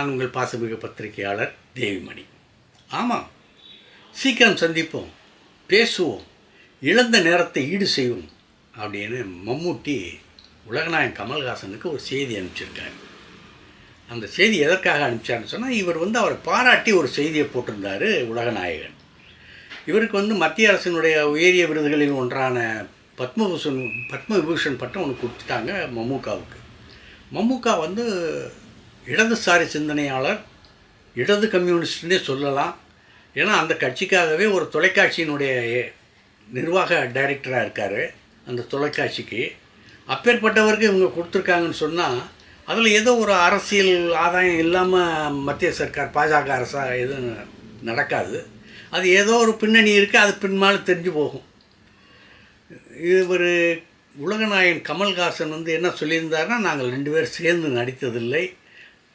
நான் உங்கள் பாசமிகு பத்திரிகையாளர் தேவிமணி. ஆமாம் சீக்கிரம் சந்திப்போம் பேசுவோம் இழந்த நேரத்தை ஈடு செய்வோம் அப்படின்னு மம்மூட்டி உலகநாயகன் கமல்ஹாசனுக்கு ஒரு செய்தி அனுப்பிச்சிருக்காரு. அந்த செய்தி எதற்காக அனுப்பிச்சாருன்னு சொன்னால் இவர் வந்து அவரை பாராட்டி ஒரு செய்தியை போட்டிருந்தார் உலகநாயகன். இவருக்கு வந்து மத்திய அரசினுடைய உயரிய விருதுகளில் ஒன்றான பத்மபூஷன் பத்மவிபூஷன் பட்டம் ஒன்று கொடுத்துட்டாங்க மம்முக்காவுக்கு மம்முக்கா வந்து இடதுசாரி சிந்தனையாளர் இடது கம்யூனிஸ்ட்னே சொல்லலாம். ஏன்னா அந்த கட்சிக்காகவே ஒரு தொலைக்காட்சியினுடைய நிர்வாக டைரக்டராக இருக்கார் அந்த தொலைக்காட்சிக்கு. அப்பேற்பட்டவருக்கு இவங்க கொடுத்துருக்காங்கன்னு சொன்னால் அதில் ஏதோ ஒரு அரசியல் ஆதாயம் இல்லாமல் மத்திய சர்க்கார் பாஜக அரசாக எதுவும் நடக்காது. அது ஏதோ ஒரு பின்னணி இருக்குது அது பின்மாலும் தெரிஞ்சு போகும். இவர் உலகநாயகன் கமல்ஹாசன் வந்து என்ன சொல்லியிருந்தாருன்னா நாங்கள் ரெண்டு பேரும் சேர்ந்து நடித்ததில்லை.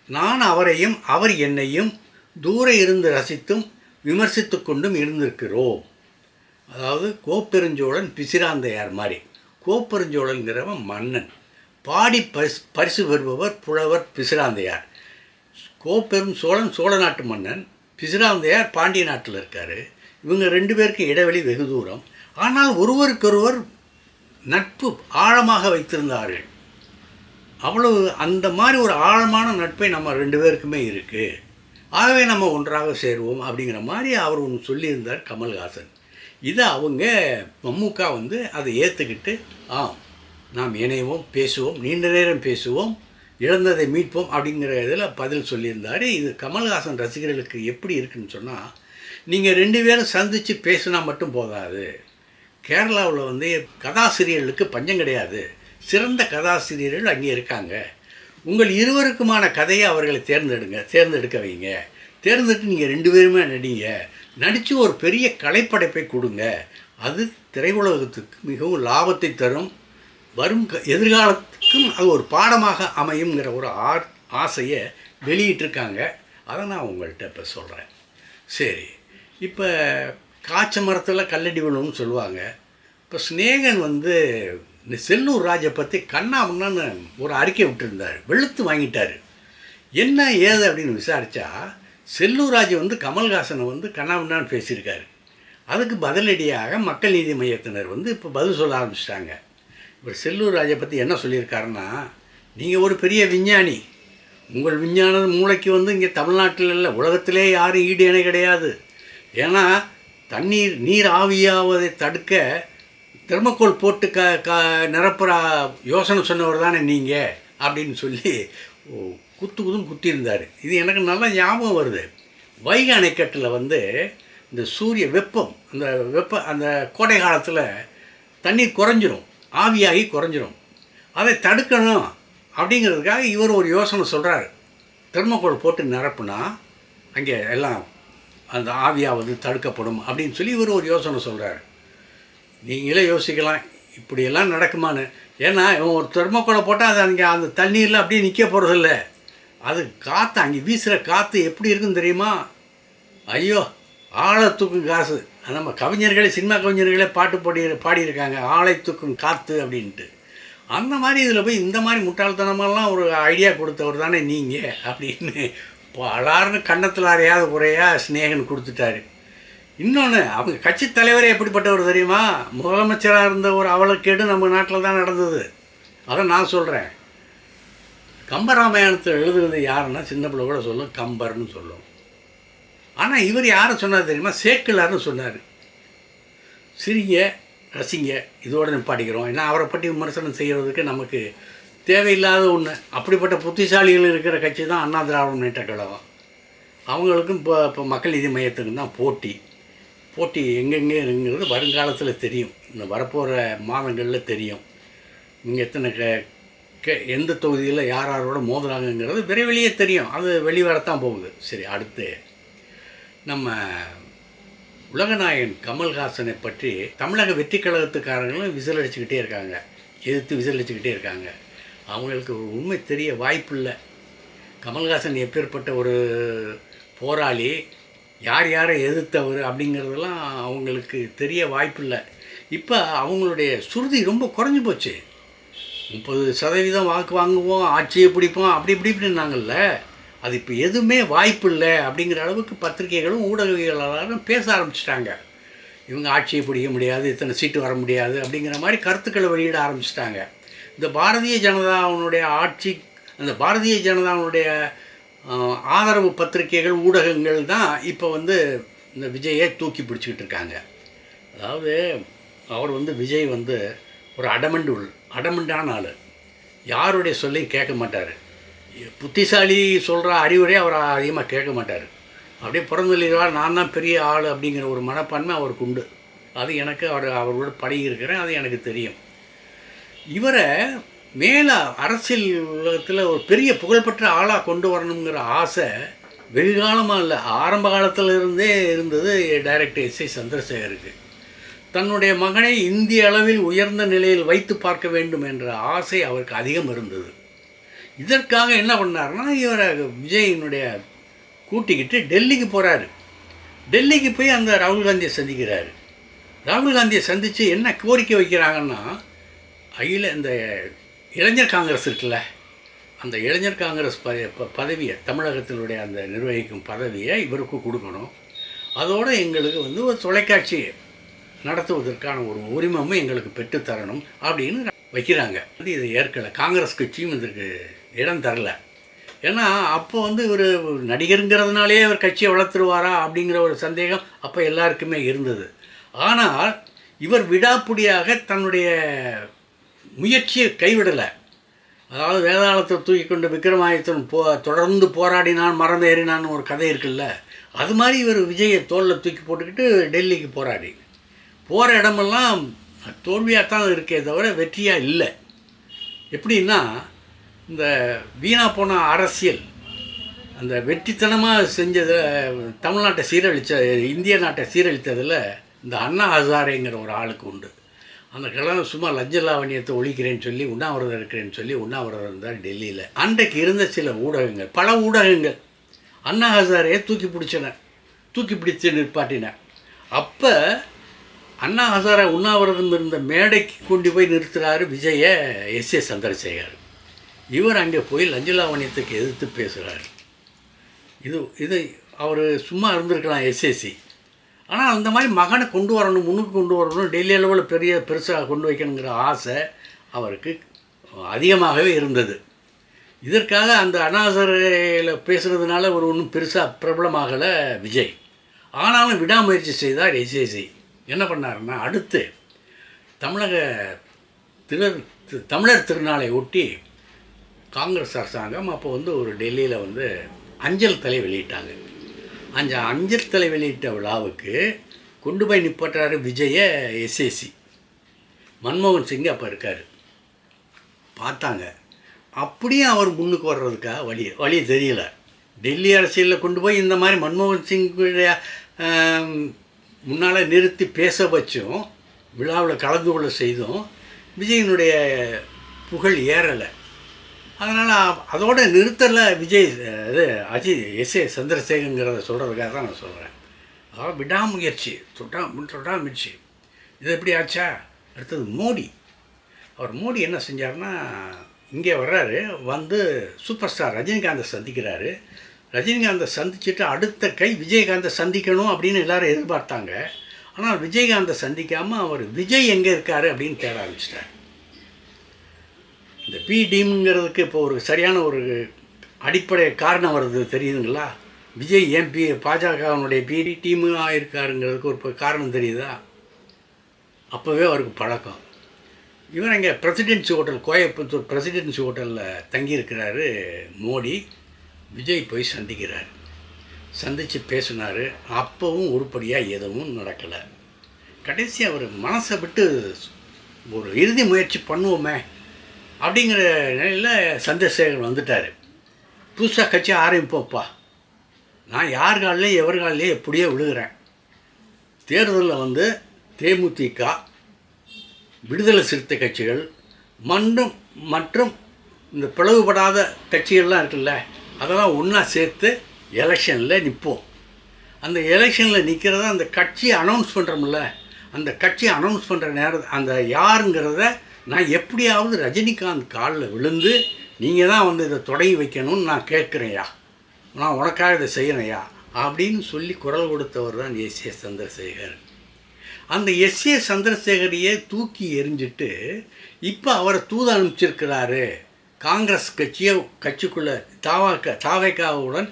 நான் அவரையும் அவர் என்னையும் தூர இருந்து ரசித்தும் விமர்சித்து கொண்டும் இருந்திருக்கிறோம். அதாவது கோப்பெருஞ்சோழன் பிசிராந்தையார் மாதிரி. கோப்பெருஞ்சோழன்கிறவன் மன்னன். பாடி பரிசு பரிசு பெறுபவர் புலவர் பிசிராந்தையார். கோப்பெரும் சோழன் சோழ நாட்டு மன்னன் பிசிராந்தையார் பாண்டிய நாட்டில் இருக்கார். இவங்க ரெண்டு பேருக்கு இடைவெளி வெகு தூரம். ஆனால் ஒருவருக்கொருவர் நட்பு ஆழமாக வைத்திருந்தார்கள். அவ்வளவு அந்த மாதிரி ஒரு ஆழமான நட்பை நம்ம ரெண்டு பேருக்குமே இருக்குது ஆகவே நம்ம ஒன்றாக சேருவோம் அப்படிங்கிற மாதிரி அவர் ஒன்று சொல்லியிருந்தார் கமல்ஹாசன். இதை அவங்க மம்முக்கா வந்து அதை ஏற்றுக்கிட்டு ஆம் நாம் இணைவோம் பேசுவோம் நீண்ட நேரம் பேசுவோம் இழந்ததை மீட்போம் அப்படிங்கிற இதில் பதில் சொல்லியிருந்தார். இது கமல்ஹாசன் ரசிகர்களுக்கு எப்படி இருக்குன்னு சொன்னால் நீங்கள் ரெண்டு பேரும் சந்தித்து பேசினா மட்டும் போதாது. கேரளாவில் வந்து கதாசிரியர்களுக்கு பஞ்சம் கிடையாது. சிறந்த கதாசிரியர்கள் அங்கே இருக்காங்க. உங்கள் இருவருக்குமான கதையை அவர்களை தேர்ந்தெடுங்க தேர்ந்தெடுக்க வைங்க. தேர்ந்தெடுத்து நீங்கள் ரெண்டு பேருமே நடிங்க. நடித்து ஒரு பெரிய கலைப்படைப்பை கொடுங்க. அது திரையுலகத்துக்கு மிகவும் லாபத்தை தரும். வரும் க- எதிர்காலத்துக்கும் அது ஒரு பாடமாக அமையுங்கிற ஒரு ஆ ஆசையை வெளியிட்டிருக்காங்க. அதை நான் உங்கள்கிட்ட இப்போ சொல்கிறேன் சரி. இப்போ காய்ச்ச மரத்தில் கல்லடி விழுன்னு சொல்லுவாங்க. இப்போ ஸ்நேகன் வந்து இந்த செல்லூர் ராஜை பற்றி கண்ணா முன்னான்னு ஒரு அறிக்கை விட்டுருந்தார். வெளுத்து வாங்கிட்டார். என்ன ஏது அப்படின்னு விசாரித்தா செல்லூர் ராஜ் வந்து கமல்ஹாசனை வந்து கண்ணா முன்னான்னு பேசியிருக்காரு. அதுக்கு பதிலடியாக மக்கள் நீதி மையத்தினர் வந்து இப்போ பதில் சொல்ல ஆரம்பிச்சிட்டாங்க. இப்போ செல்லூர் ராஜை பற்றி என்ன சொல்லியிருக்காருன்னா நீங்கள் ஒரு பெரிய விஞ்ஞானி. உங்கள் விஞ்ஞான மூளைக்கு வந்து இங்கே தமிழ்நாட்டில் இல்லை உலகத்திலே யாரும் ஈடு இணை கிடையாது. ஏன்னா தண்ணீர் நீர் ஆவியாவதை தடுக்க தெர்மக்கோல் போட்டு க க நிரப்புற யோசனை சொன்னவர் தானே நீங்கள் அப்படின்னு சொல்லி குத்து குத்து குத்துன்னு குத்தியிருந்தார். இது எனக்கு நல்லா ஞாபகம் வருது. வைகை அணைக்கட்டில் வந்து இந்த சூரிய வெப்பம் அந்த வெப்ப அந்த கோடை காலத்தில் தண்ணீர் குறைஞ்சிரும் ஆவியாகி குறைஞ்சிரும். அதை தடுக்கணும் அப்படிங்கிறதுக்காக இவர் ஒரு யோசனை சொல்கிறாரு தெர்மோகோல் போட்டு நிரப்புனா அங்கே எல்லாம் அந்த ஆவியாவது தடுக்கப்படும் அப்படின்னு சொல்லி இவர் ஒரு யோசனை சொல்கிறார் நீங்களே யோசிக்கலாம் இப்படியெல்லாம் நடக்குமான்னு. ஏன்னா இவன் ஒரு தெர்மக்கோலை போட்டால் அது அங்கே அந்த தண்ணீரில் அப்படியே நிற்க போகிறதில்ல அது காற்று அங்கே வீசுகிற காற்று எப்படி இருக்குன்னு தெரியுமா? ஐயோ ஆழை தூக்கும் காசு. நம்ம கவிஞர்களே சினிமா கவிஞர்களே பாட்டு பாடி பாடியிருக்காங்க ஆழை தூக்கும் காற்று அப்படின்ட்டு. அந்த மாதிரி இதில் போய் இந்த மாதிரி முட்டாள்தனமெல்லாம் ஒரு ஐடியா கொடுத்தவர் தானே நீங்கள் அப்படின்னு பலார்னு கன்னத்தில் அறையாத குறையாக ஸ்னேகன் கொடுத்துட்டாரு. இன்னொன்று அவங்க கட்சி தலைவரே எப்படிப்பட்டவர் தெரியுமா? முதலமைச்சராக இருந்த ஒரு அவலக்கேடு நம்ம நாட்டில் தான் நடந்தது. அதை நான் சொல்கிறேன் கம்பராமாயணத்தை எழுதுறது யாருன்னா சின்ன பிள்ளை கூட சொல்லும் கம்பர்னு சொல்லும். ஆனால் இவர் யாரை சொன்னார் தெரியுமா? சேக்கிலார்னு சொன்னார். சிறிய ரசிங்க இதோட நிப்பாட்டிக்கிறோம். ஏன்னா அவரை பற்றி விமர்சனம் செய்கிறதுக்கு நமக்கு தேவையில்லாத ஒன்று அப்படிப்பட்ட புத்திசாலிகள் இருக்கிற கட்சி தான் அண்ணா திராவிட முன்னேற்ற கழகம். அவங்களுக்கும் இப்போ இப்போ மக்கள் நீதி மையத்துக்கும் தான் போட்டி. போட்டி எங்கெங்கே இருக்குங்கிறது வருங்காலத்தில் தெரியும். இந்த வரப்போகிற மாதங்களில் தெரியும். இங்கே எத்தனை க க எந்த தொகுதியில் யார் யாரோட மோதுறாங்கங்கிறது விரைவிலேயே தெரியும். அது வெளிவரத்தான் போகுது. சரி அடுத்து. நம்ம உலகநாயகன் கமல்ஹாசனை பற்றி தமிழக வெற்றி கழகத்துக்காரங்களும் விசில் அடிச்சுக்கிட்டே இருக்காங்க. எதிர்த்து விசில் அடிச்சுக்கிட்டே இருக்காங்க. அவங்களுக்கு ஒரு உண்மை தெரிய வாய்ப்பில்லை. கமல்ஹாசன் எப்பேற்பட்ட ஒரு போராளி யார் யாரை எதிர்த்தவர் அப்படிங்கிறதெல்லாம் அவங்களுக்கு தெரிய வாய்ப்பில்லை. இப்போ அவங்களுடைய சுருதி ரொம்ப குறைஞ்சி போச்சு. முப்பது சதவீதம் வாக்கு வாங்குவோம் ஆட்சியை பிடிப்போம் அப்படி இப்படி இப்படின்னாங்கல்ல அது இப்போ எதுவுமே வாய்ப்பு இல்லை அப்படிங்கிற அளவுக்கு பத்திரிகைகளும் ஊடகவியலாளரும் பேச ஆரம்பிச்சிட்டாங்க. இவங்க ஆட்சியை பிடிக்க முடியாது இத்தனை சீட்டு வர முடியாது அப்படிங்கிற மாதிரி கருத்துக்களை வெளியிட ஆரம்பிச்சிட்டாங்க. இந்த பாரதிய ஜனதாவுடைய ஆட்சி அந்த பாரதிய ஜனதாவுடைய ஆதரவு பத்திரிகைகள் ஊடகங்கள் தான் இப்போ வந்து இந்த விஜயை தூக்கி பிடிச்சிக்கிட்டு இருக்காங்க. அதாவது அவர் வந்து விஜய் வந்து ஒரு அடமண்டு உள் அடமண்டான ஆள். யாருடைய சொல்லையும் கேட்க மாட்டார். புத்திசாலி சொல்கிற அறிவுரை அவர் அதிகமாக கேட்க மாட்டார். அப்படியே பிறந்தொழிவார் நான் தான் பெரிய ஆள் அப்படிங்கிற ஒரு மனப்பான்மை அவருக்கு உண்டு. அது எனக்கு அவர் அவரோட பழகி இருக்கிறேன். அது எனக்கு தெரியும். இவரை மேலே அரசியல் உலகத்தில் ஒரு பெரிய புகழ்பெற்ற ஆளாக கொண்டு வரணுங்கிற ஆசை வெகுகாலமாக இல்லை. ஆரம்ப காலத்தில் இருந்தே இருந்தது டைரக்டர் எஸ் ஐ சந்திரசேகருக்கு. தன்னுடைய மகனை இந்திய அளவில் உயர்ந்த நிலையில் வைத்து பார்க்க வேண்டும் என்ற ஆசை அவருக்கு அதிகம் இருந்தது. இதற்காக என்ன பண்ணார்னா இவரை விஜயினுடைய கூட்டிக்கிட்டு டெல்லிக்கு போகிறாரு டெல்லிக்கு போய் அந்த ராகுல் காந்தியை சந்திக்கிறாரு. ராகுல் காந்தியை சந்தித்து என்ன கோரிக்கை வைக்கிறாங்கன்னா அகில இந்த இளைஞர் காங்கிரஸ் இருக்குல்ல அந்த இளைஞர் காங்கிரஸ் ப ப- பதவியை தமிழகத்தினுடைய அந்த நிர்வகிக்கும் பதவியை இவருக்கு கொடுக்கணும். அதோடு எங்களுக்கு வந்து ஒரு தொலைக்காட்சி நடத்துவதற்கான ஒரு உரிமமும் எங்களுக்கு பெற்றுத்தரணும் அப்படின்னு வைக்கிறாங்க. வந்து இதை ஏற்கலை காங்கிரஸ் கட்சியும் இதற்கு இடம் தரல. ஏன்னா அப்போ வந்து இவர் நடிகருங்கிறதுனாலே அவர் கட்சியை வளர்த்துருவாரா அப்படிங்கிற ஒரு சந்தேகம் அப்போ எல்லாருக்குமே இருந்தது. ஆனால் இவர் விடாப்புடியாக தன்னுடைய முயற்சியை கைவிடலை. அதாவது வேதாளத்தை தூக்கி கொண்டு விக்ரமாதித்தன் போ தொடர்ந்து போராடினான் மறந்து ஏறினான்னு ஒரு கதை இருக்குல்ல. அது மாதிரி இவர் விஜயை தோளில் தூக்கி போட்டுக்கிட்டு டெல்லிக்கு போராடி. போகிற இடமெல்லாம் தோல்வியாக தான் இருக்கே தவிர வெற்றியாக இல்லை. எப்படின்னா இந்த வீணாக போன அரசியல் அந்த வெற்றித்தனமாக செஞ்சதில் தமிழ்நாட்டை சீரழித்த இந்திய நாட்டை சீரழித்ததில் இந்த அண்ணா ஹசாரேங்கிற ஒரு ஆளுக்கு உண்டு. அந்த கிழமை சும்மா லஞ்ச லாவணியத்தை ஒழிக்கிறேன்னு சொல்லி உண்ணாவிரதம் இருக்கிறேன்னு சொல்லி உண்ணாவிரதம் இருந்தார் டெல்லியில். அன்றைக்கு இருந்த சில ஊடகங்கள் பல ஊடகங்கள். அண்ணா ஹசாரையே தூக்கி பிடிச்சன தூக்கி பிடிச்சு நிற்பாட்டின அப்போ அண்ணா ஹசாரா உண்ணாவிரதம் இருந்த மேடைக்கு கொண்டு போய் நிறுத்துகிறாரு விஜய எஸ் ஏ சந்திரசேகர். இவர் அங்கே போய் லஞ்சலாவணியத்துக்கு எதிர்த்து பேசுகிறார் இது இது அவர் சும்மா இருந்திருக்கலாம் எஸ்எஸ்சி ஆனால் அந்த மாதிரி மகனை கொண்டு வரணும் முன்னுக்கு கொண்டு வரணும் டெல்லி அளவில் பெரிய பெருசாக கொண்டு வைக்கணுங்கிற ஆசை அவருக்கு அதிகமாகவே இருந்தது. இதற்காக அந்த அனாசரையில் பேசுகிறதுனால ஒரு ஒன்றும் பெருசாக பிரபலமாகலை விஜய். ஆனாலும் விடாமுயற்சி செய்தார் எஸ்எஸ்சி என்ன பண்ணாருன்னா அடுத்து தமிழக திரு தமிழர் திருநாளை ஒட்டி காங்கிரஸ் அரசாங்கம் அப்போ வந்து ஒரு டெல்லியில் வந்து அஞ்சல் தலை வெளியிட்டாங்க. அந்த அஞ்சல் தலை வெளியிட்ட விழாவுக்கு கொண்டு போய் நிப்பாட்டுறாரு விஜய எஸ்ஏசி மன்மோகன் சிங் அப்போ இருக்கார். பார்த்தாங்க. அப்படியும் அவர் முன்னுக்கு வர்றதுக்காக வழி வழி தெரியல. டெல்லி அரசியலில் கொண்டு போய் இந்த மாதிரி மன்மோகன் சிங்குடைய முன்னால் நிறுத்தி பேச வச்சும் விழாவில் கலந்து கொள்ள செய்தும் விஜயனுடைய புகழ் ஏறலை. அதனால் அதோட நிறுத்தலை விஜய் இது அஜித் எஸ் ஏ சந்திரசேகருங்கிறத சொல்கிறதுக்காக தான் நான் சொல்கிறேன் அதாவது விடாமுயற்சி தொட்டா முயற்சி இது எப்படி ஆச்சா? அடுத்தது மோடி. அவர் மோடி என்ன செஞ்சார்னா இங்கே வர்றாரு வந்து சூப்பர் ஸ்டார் ரஜினிகாந்தை சந்திக்கிறாரு. ரஜினிகாந்தை சந்திச்சுட்டு அடுத்த கை விஜயகாந்தை சந்திக்கணும் அப்படின்னு எல்லாரும் எதிர்பார்த்தாங்க. ஆனால் விஜயகாந்தை சந்திக்காமல் அவர் விஜய் எங்கே இருக்காரு அப்படின்னு தேட ஆரம்பிச்சிட்டார். இந்த பி டீம்ங்கிறதுக்கு இப்போ ஒரு சரியான ஒரு அடிப்படை காரணம் வருது தெரியுதுங்களா? விஜய் ஏன் பி பாஜகவினுடைய பி டீமாக இருக்காருங்கிறதுக்கு ஒரு காரணம் தெரியுதா? அப்போவே அவருக்கு பழக்கம். இவர் இங்கே பிரசிடென்சி ஹோட்டல் கோயம்புத்தூர் பிரசிடென்சி ஹோட்டலில் தங்கியிருக்கிறாரு மோடி. விஜய் போய் சந்திக்கிறார். சந்தித்து பேசினார். அப்போவும் உருப்படியாக எதுவும் நடக்கலை. கடைசி அவர் மனசை விட்டு ஒரு இறுதி முயற்சி பண்ணுவோமே. அப்படிங்கிற நிலையில் சந்திரசேகர் வந்துட்டார். புதுசாக கட்சி ஆரம்பிப்போப்பா நான் யார் காலிலையும் எவர் காலிலையும் எப்படியோ விழுகிறேன். தேர்தலில் வந்து தேமுதிக விடுதலை சிறுத்தை கட்சிகள் மண்டும் மற்றும் இந்த பிளவுபடாத கட்சிகள்லாம் இருக்குல்ல அதெல்லாம் ஒன்றா சேர்த்து எலெக்ஷனில் நிற்போம் அந்த எலெக்ஷனில் நிற்கிறத அந்த கட்சியை அனௌன்ஸ் பண்ணுறோம்ல அந்த கட்சியை அனௌன்ஸ் பண்ணுற நேரம் அந்த யாருங்கிறத நான் எப்படியாவது ரஜினிகாந்த் காலில் விழுந்து நீங்கள் தான் வந்து இதை தொடங்கி வைக்கணும்னு நான் கேட்குறேன்யா. நான் உனக்காக இதை செய்கிறேன்யா அப்படின்னு சொல்லி குரல் கொடுத்தவர் தான் எஸ் ஏ சந்திரசேகர் அந்த எஸ் ஏ சந்திரசேகரையே தூக்கி எரிஞ்சிட்டு இப்போ அவரை தூது அனுப்பிச்சிருக்கிறாரு. காங்கிரஸ் கட்சியை கட்சிக்குள்ளே தாவாக்க தாவைக்காவுடன்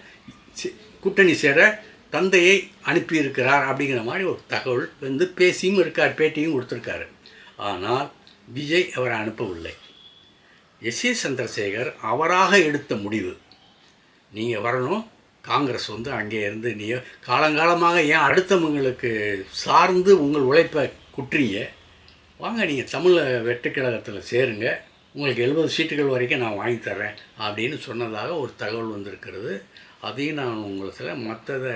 கூட்டணி சேர தந்தையை அனுப்பியிருக்கிறார் அப்படிங்கிற மாதிரி ஒரு தகவல் வந்து பேசியும் இருக்கார் பேட்டியும் கொடுத்துருக்காரு. ஆனால் விஜய் அவரை அனுப்பவில்லை. எஸ் ஏ சந்திரசேகர் அவராக எடுத்த முடிவு. நீங்கள் வரணும் காங்கிரஸ் வந்து அங்கே இருந்து நீ காலங்காலமாக ஏன் அடுத்தவங்களுக்கு சார்ந்து உங்கள் உழைப்பை குற்றீங்க? வாங்க நீங்கள் தமிழ் வெட்டுக்கழகத்தில் சேருங்க. உங்களுக்கு எழுபது சீட்டுகள் வரைக்கும் நான் வாங்கி தரேன் அப்படின்னு சொன்னதாக ஒரு தகவல் வந்திருக்கிறது. அதையும் நான் உங்களுக்கு மற்றதை